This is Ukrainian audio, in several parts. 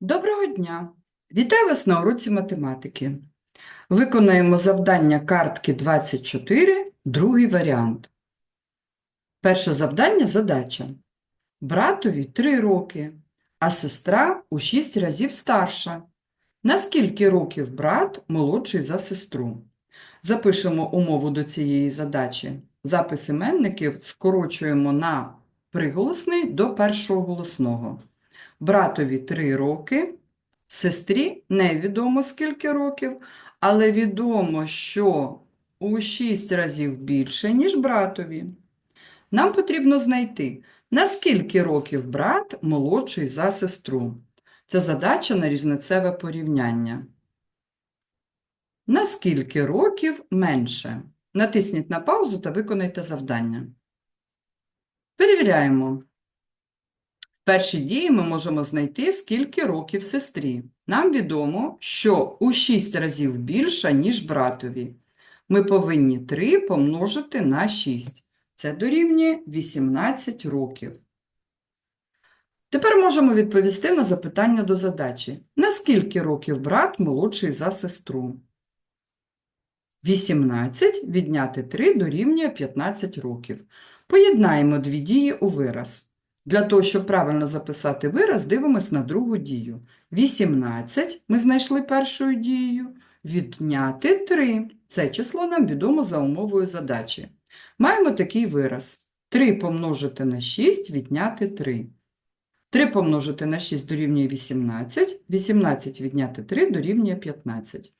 Доброго дня! Вітаю вас на уроці математики. Виконаємо завдання картки 24, другий варіант. Перше завдання – задача. Братові 3 роки, а сестра у 6 разів старша. На скільки років брат молодший за сестру? Запишемо умову до цієї задачі. Запис іменників скорочуємо на приголосний до першого голосного. Братові 3 роки, сестрі невідомо скільки років, але відомо, що у 6 разів більше, ніж братові. Нам потрібно знайти, на скільки років брат молодший за сестру. Це задача на різницеве порівняння. На скільки років менше? Натисніть на паузу та виконайте завдання. Перевіряємо. В першій дії ми можемо знайти, скільки років сестрі. Нам відомо, що у 6 разів більша, ніж братові. Ми повинні 3 помножити на 6. Це дорівнює 18 років. Тепер можемо відповісти на запитання до задачі. На скільки років брат молодший за сестру? 18 відняти 3 дорівнює 15 років. Поєднаємо дві дії у вираз. Для того, щоб правильно записати вираз, дивимось на другу дію. 18 ми знайшли першою дією. Відняти 3. Це число нам відомо за умовою задачі. Маємо такий вираз. 3 помножити на 6 відняти 3. 3 помножити на 6 дорівнює 18, 18 відняти 3 дорівнює 15.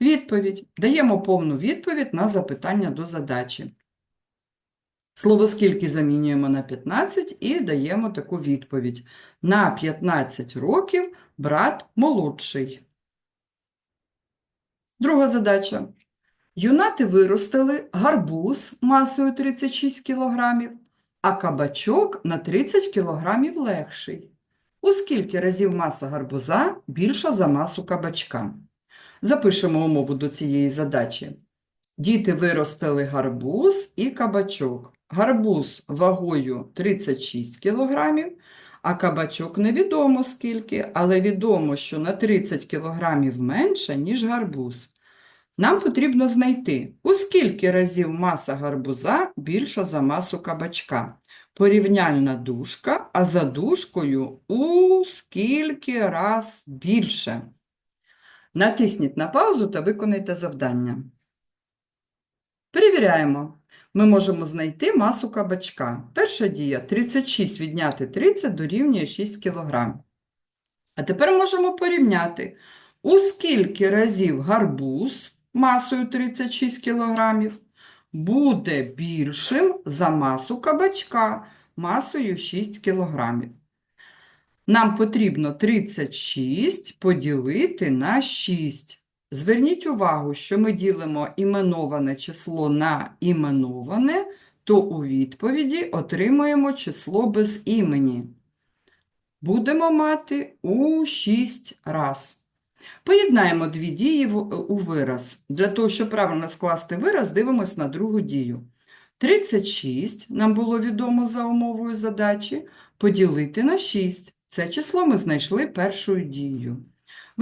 Відповідь. Даємо повну відповідь на запитання до задачі. Слово «скільки» замінюємо на 15 і даємо таку відповідь. На 15 років брат молодший. Друга задача. Юнати виростили гарбуз масою 36 кг, а кабачок на 30 кг легший. У скільки разів маса гарбуза більша за масу кабачка? Запишемо умову до цієї задачі. Діти виростили гарбуз і кабачок. Гарбуз вагою 36 кг, а кабачок невідомо скільки, але відомо, що на 30 кг менше, ніж гарбуз. Нам потрібно знайти, у скільки разів маса гарбуза більша за масу кабачка. Порівняльна дужка, а за дужкою у скільки раз більше. Натисніть на паузу та виконайте завдання. Перевіряємо. Ми можемо знайти масу кабачка. Перша дія 36 відняти 30 дорівнює 6 кг. А тепер можемо порівняти, у скільки разів гарбуз масою 36 кг буде більшим за масу кабачка масою 6 кг. Нам потрібно 36 поділити на 6. Зверніть увагу, що ми ділимо іменоване число на іменоване, то у відповіді отримаємо число без імені. Будемо мати у 6 раз. Поєднаємо дві дії у вираз. Для того, щоб правильно скласти вираз, дивимось на другу дію. 36 нам було відомо за умовою задачі, поділити на 6. Це число ми знайшли першою дією.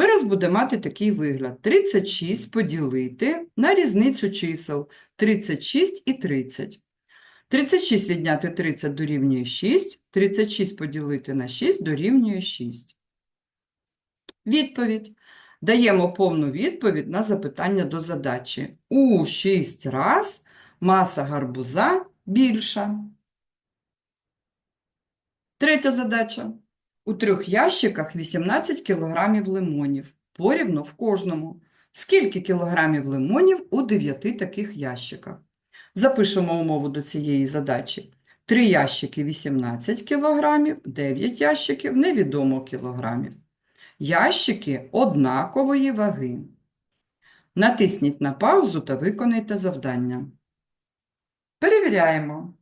Вираз буде мати такий вигляд. 36 поділити на різницю чисел 36 і 30. 36 відняти 30 дорівнює 6, 36 поділити на 6 дорівнює 6. Відповідь. Даємо повну відповідь на запитання до задачі. У 6 раз маса гарбуза більша. Третя задача. У трьох ящиках 18 кілограмів лимонів, порівну в кожному. Скільки кілограмів лимонів у 9 таких ящиках? Запишемо умову до цієї задачі. 3 ящики 18 кілограмів, 9 ящиків невідомо кілограмів. Ящики однакової ваги. Натисніть на паузу та виконайте завдання. Перевіряємо.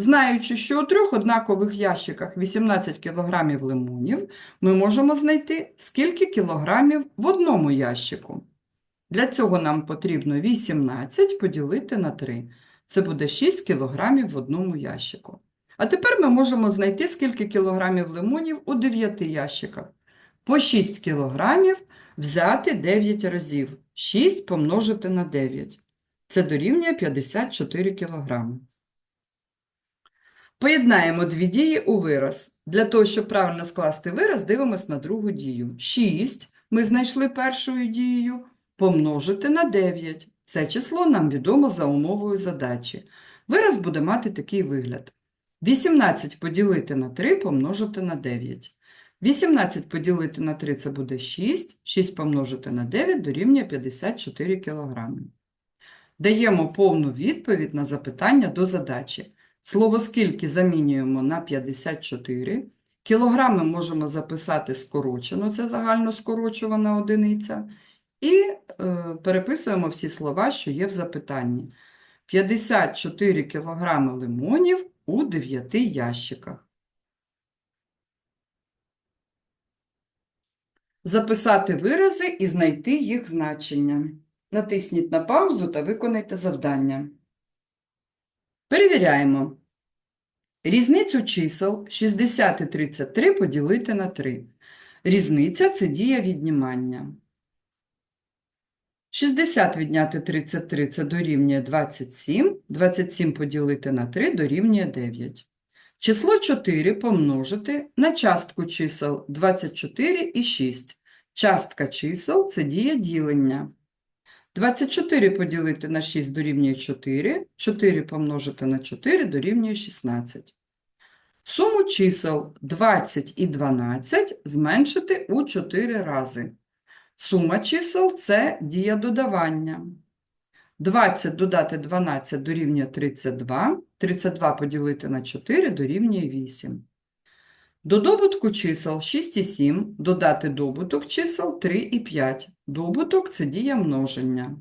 Знаючи, що у трьох однакових ящиках 18 кг лимонів, ми можемо знайти, скільки кілограмів в одному ящику. Для цього нам потрібно 18 поділити на 3. Це буде 6 кг в одному ящику. А тепер ми можемо знайти, скільки кілограмів лимонів у 9 ящиках. По 6 кілограмів взяти 9 разів. 6 помножити на 9. Це дорівнює 54 кілограми. Поєднаємо дві дії у вираз. Для того, щоб правильно скласти вираз, дивимось на другу дію. 6 ми знайшли першою дією, помножити на 9. Це число нам відомо за умовою задачі. Вираз буде мати такий вигляд. 18 поділити на 3 помножити на 9. 18 поділити на 3 це буде 6, 6 помножити на 9 дорівнює 54 кг. Даємо повну відповідь на запитання до задачі. Слово «скільки» замінюємо на 54. Кілограми можемо записати скорочено, це загально скорочувана одиниця. І е, переписуємо всі слова, що є в запитанні. 54 кілограми лимонів у 9 ящиках. Записати вирази і знайти їх значення. Натисніть на паузу та виконайте завдання. Перевіряємо. Різницю чисел 60 і 33 поділити на 3. Різниця – це дія віднімання. 60 відняти 33 – це дорівнює 27. 27 поділити на 3 дорівнює 9. Число 4 помножити на частку чисел 24 і 6. Частка чисел – це дія ділення. 24 поділити на 6 дорівнює 4, 4 помножити на 4 дорівнює 16. Суму чисел 20 і 12 зменшити у 4 рази. Сума чисел – це дія додавання. 20 додати 12 дорівнює 32, 32 поділити на 4 дорівнює 8. До добутку чисел 6 і 7 додати добуток чисел 3 і 5. Добуток – це дія множення.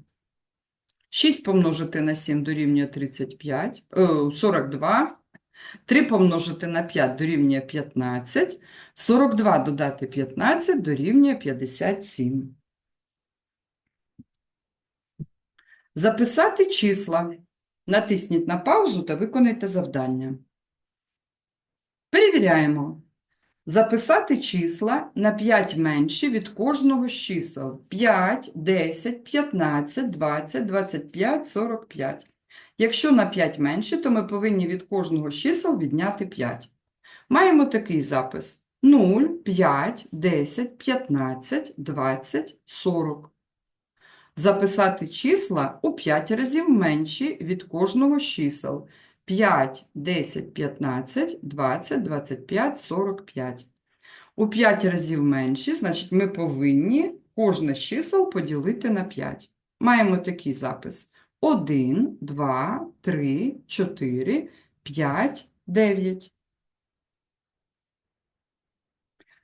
6 помножити на 7 дорівнює 35, е, 42. 3 помножити на 5 дорівнює 15. 42 додати 15 дорівнює 57. Записати числа. Натисніть на паузу та виконайте завдання. Перевіряємо. Записати числа на 5 менші від кожного з чисел. 5, 10, 15, 20, 25, 45. Якщо на 5 менші, то ми повинні від кожного з чисел відняти 5. Маємо такий запис. 0, 5, 10, 15, 20, 40. Записати числа у 5 разів менші від кожного з чисел. 5, 10, 15, 20, 25, 45. У 5 разів менші, значить, ми повинні кожне з чисел поділити на 5. Маємо такий запис. 1, 2, 3, 4, 5, 9.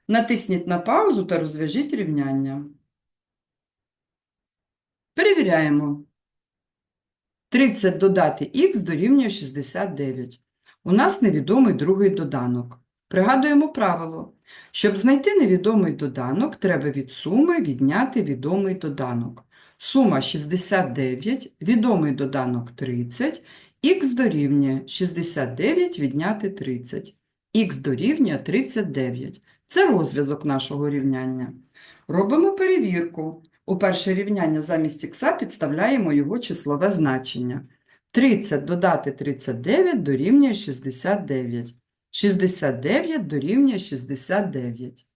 Натисніть на паузу та розв'яжіть рівняння. Перевіряємо. 30 додати х дорівнює 69. У нас невідомий другий доданок. Пригадуємо правило. Щоб знайти невідомий доданок, треба від суми відняти відомий доданок. Сума 69, відомий доданок 30, х дорівнює 69 відняти 30. Х дорівнює 39. Це розв'язок нашого рівняння. Робимо перевірку. У перше рівняння замість х підставляємо його числове значення. 30 додати 39 дорівнює 69. 69 дорівнює 69.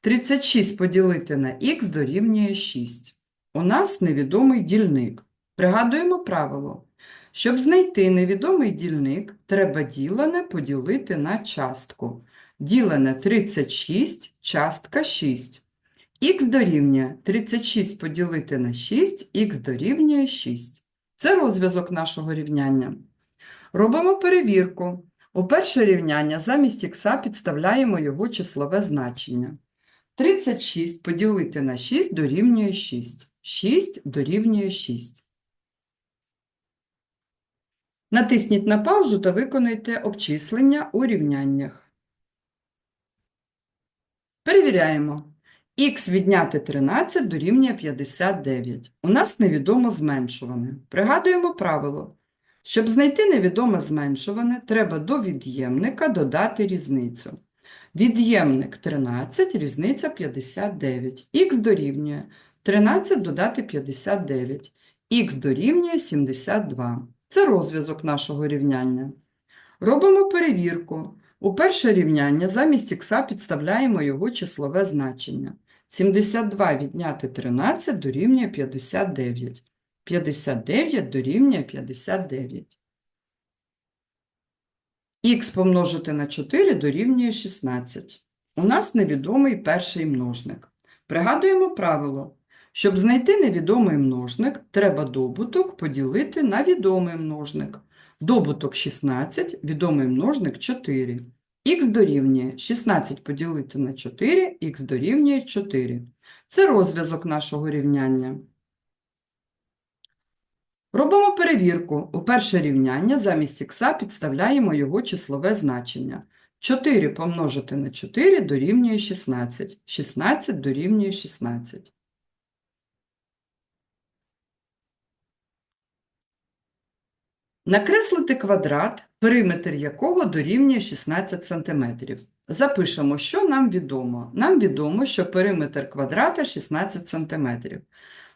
36 поділити на х дорівнює 6. У нас невідомий дільник. Пригадуємо правило. Щоб знайти невідомий дільник, треба ділене поділити на частку. Ділене 36, частка 6. Х дорівнює 36 поділити на 6, х дорівнює 6. Це розв'язок нашого рівняння. Робимо перевірку. У перше рівняння замість х підставляємо його числове значення. 36 поділити на 6 дорівнює 6. 6 дорівнює 6. Натисніть на паузу та виконуйте обчислення у рівняннях. Перевіряємо. Х відняти 13 дорівнює 59. У нас невідомо зменшуване. Пригадуємо правило. Щоб знайти невідоме зменшуване, треба до від'ємника додати різницю. Від'ємник 13, різниця 59. Х дорівнює 13 додати 59. Х дорівнює 72. Це розв'язок нашого рівняння. Робимо перевірку. У перше рівняння замість х підставляємо його числове значення. 72 відняти 13 дорівнює 59. 59 дорівнює 59. Х помножити на 4 дорівнює 16. У нас невідомий перший множник. Пригадуємо правило. Щоб знайти невідомий множник, треба добуток поділити на відомий множник. Добуток 16, відомий множник 4. Х дорівнює 16 поділити на 4, х дорівнює 4. Це розв'язок нашого рівняння. Робимо перевірку. У перше рівняння замість х підставляємо його числове значення. 4 помножити на 4 дорівнює 16. 16 дорівнює 16. Накреслити квадрат, периметр якого дорівнює 16 см. Запишемо, що нам відомо. Нам відомо, що периметр квадрата 16 см.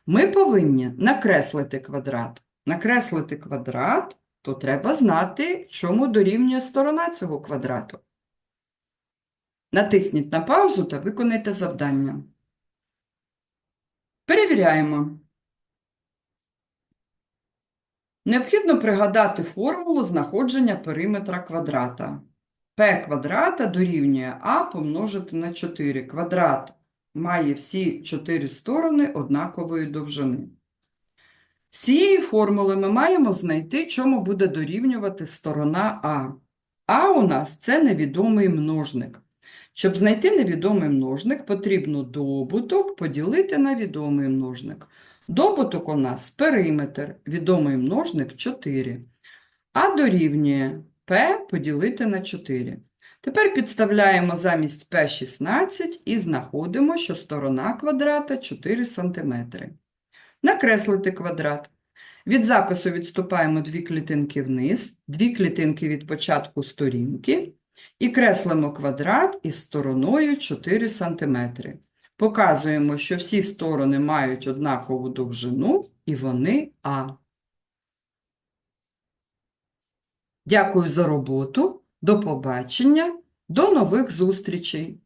Ми повинні накреслити квадрат. Накреслити квадрат, то треба знати, чому дорівнює сторона цього квадрату. Натисніть на паузу та виконайте завдання. Перевіряємо. Необхідно пригадати формулу знаходження периметра квадрата. P квадрата дорівнює А помножити на 4. Квадрат має всі чотири сторони однакової довжини. З цієї формули ми маємо знайти, чому буде дорівнювати сторона А. А у нас це невідомий множник. Щоб знайти невідомий множник, потрібно добуток поділити на відомий множник. Добуток у нас периметр, відомий множник 4. А дорівнює P поділити на 4. Тепер підставляємо замість P 16 і знаходимо, що сторона квадрата 4 см. Накреслити квадрат. Від запису відступаємо дві клітинки вниз, дві клітинки від початку сторінки і креслимо квадрат із стороною 4 см. Показуємо, що всі сторони мають однакову довжину і вони А. Дякую за роботу. До побачення. До нових зустрічей!